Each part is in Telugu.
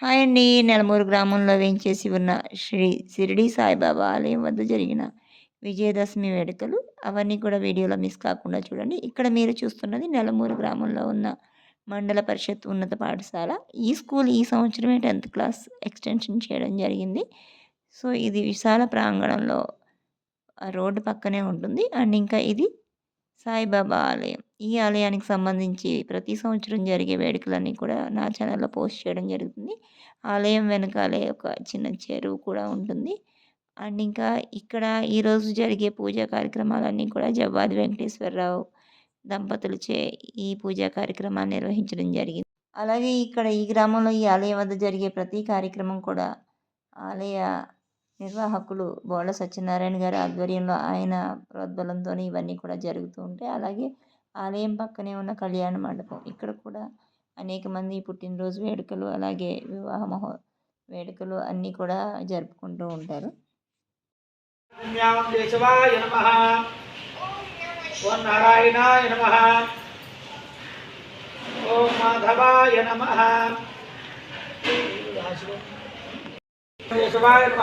హాయ్ అండి. నెలమూరు గ్రామంలో వేయించేసి ఉన్న శ్రీ షిరిడి సాయిబాబా ఆలయం వద్ద జరిగిన విజయదశమి వేడుకలు అవన్నీ కూడా వీడియోలో మిస్ కాకుండా చూడండి. ఇక్కడ మీరు చూస్తున్నది నెలమూరు గ్రామంలో ఉన్న మండల పరిషత్ ఉన్నత పాఠశాల. ఈ స్కూల్ ఈ సంవత్సరమే టెన్త్ క్లాస్ ఎక్స్టెన్షన్ చేయడం జరిగింది. సో ఇది విశాల ప్రాంగణంలో రోడ్డు పక్కనే ఉంటుంది. అండ్ ఇంకా ఇది సాయిబాబా ఆలయం. ఈ ఆలయానికి సంబంధించి ప్రతి సంవత్సరం జరిగే వేడుకలన్నీ కూడా నా ఛానల్లో పోస్ట్ చేయడం జరుగుతుంది. ఆలయం వెనకాలే ఒక చిన్న చెరువు కూడా ఉంటుంది. అండ్ ఇంకా ఇక్కడ ఈరోజు జరిగే పూజా కార్యక్రమాలన్నీ కూడా జవ్వాది వెంకటేశ్వరరావు దంపతులచే ఈ పూజా కార్యక్రమాన్ని నిర్వహించడం జరిగింది. అలాగే ఇక్కడ ఈ గ్రామంలో ఈ ఆలయం వద్ద జరిగే ప్రతి కార్యక్రమం కూడా ఆలయ నిర్వాహకులు బోళ్ళ సత్యనారాయణ గారి ఆధ్వర్యంలో ఆయన ప్రోద్బలంతో ఇవన్నీ కూడా జరుగుతూ ఉంటాయి. అలాగే ఆలయం పక్కనే ఉన్న కళ్యాణ మండపం. ఇక్కడ కూడా అనేక మంది పుట్టినరోజు వేడుకలు అలాగే వివాహ మహో వేడుకలు అన్నీ కూడా జరుపుకుంటూ ఉంటారు. ఓం నారాయణాయ నమ. ఓం మాధవాయ నమ. కేశవాయ నమ.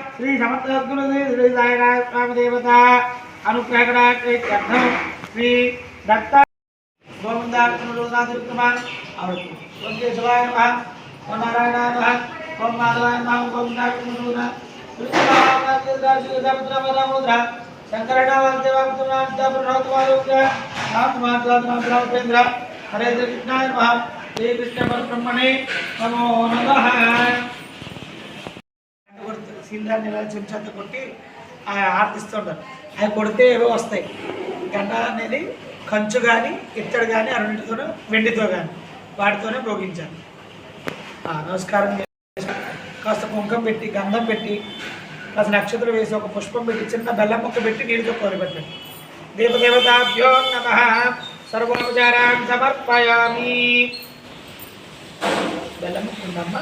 श्री समर्थगुरुदेव श्री साईनाथ स्वामी देवता अनुग्रह कटाक्षम श्री दत्ता गोविंदार्थमान और शिवाय नमः। ओम नमः ओम माधवाय नमः ओम गोविंदार्थमुद्रा हरे कृष्ण परब्रह्मणे, नमो नम। సీల్దాన్ని ఇలా చెంచాత కొట్టి ఆర్తిస్తుంటారు అవి కొడితే ఏవో వస్తాయి. గంట అనేది కంచు కానీ ఇత్తడి కానీ అన్నింటితోనూ వెండితో కానీ వాటితోనే భోగించాలి. నమస్కారం. కాస్త కుంకం పెట్టి గంధం పెట్టి కాస్త నక్షత్రం వేసి ఒక పుష్పం పెట్టి చిన్న బెల్లం ముక్క పెట్టి నీళ్ళతో కోరిపెట్టాను దీపదేవతాభ్యో నమ. సర్వోపచారాన్ని సమర్పయామి. బెల్లం ఉందమ్మా.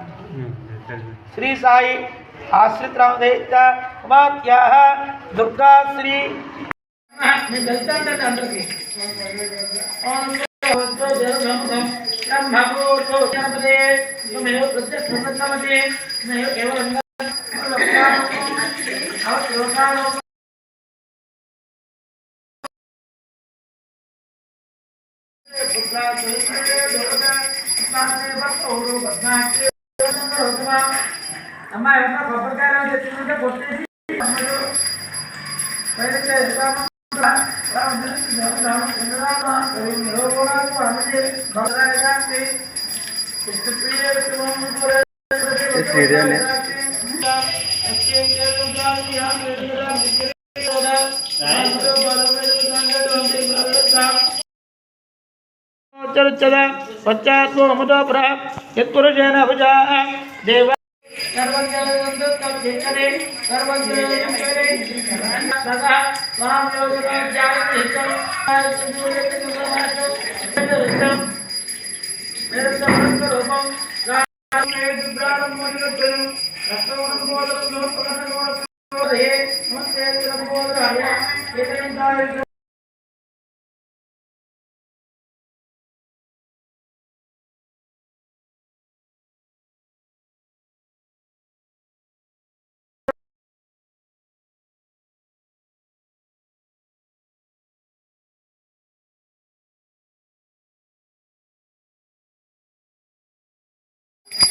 श्री साई आश्रित रामदेव उमात्या दुर्गा श्री Thank. అమ్మ ఏమన్నా కొబ్బరికాయలు తెచ్చుకుంటే కొట్టేసి చరుచ్చద పశ్చాత్మో అముదోపుర యత్పురుషేణ భుజా దేవ సర్వజలవంతు కల్పితరే సర్వజలవంతరే సదా మాం యోగన జాగరితం సుజూరిత సుగమాతో సుజూరితం నిరసన రూపం రామే దుర్గారం మొదలుపెను రక్తవరం బోధన నోపకన నోపకన హే నమస్తే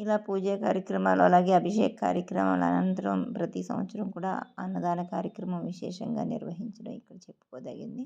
ఇలా పూజ కార్యక్రమాలు అలాగే అభిషేక కార్యక్రమాల అనంతరం ప్రతి సంవత్సరం కూడా అన్నదాన కార్యక్రమం విశేషంగా నిర్వహించడం ఇక్కడ చెప్పుకోదగింది.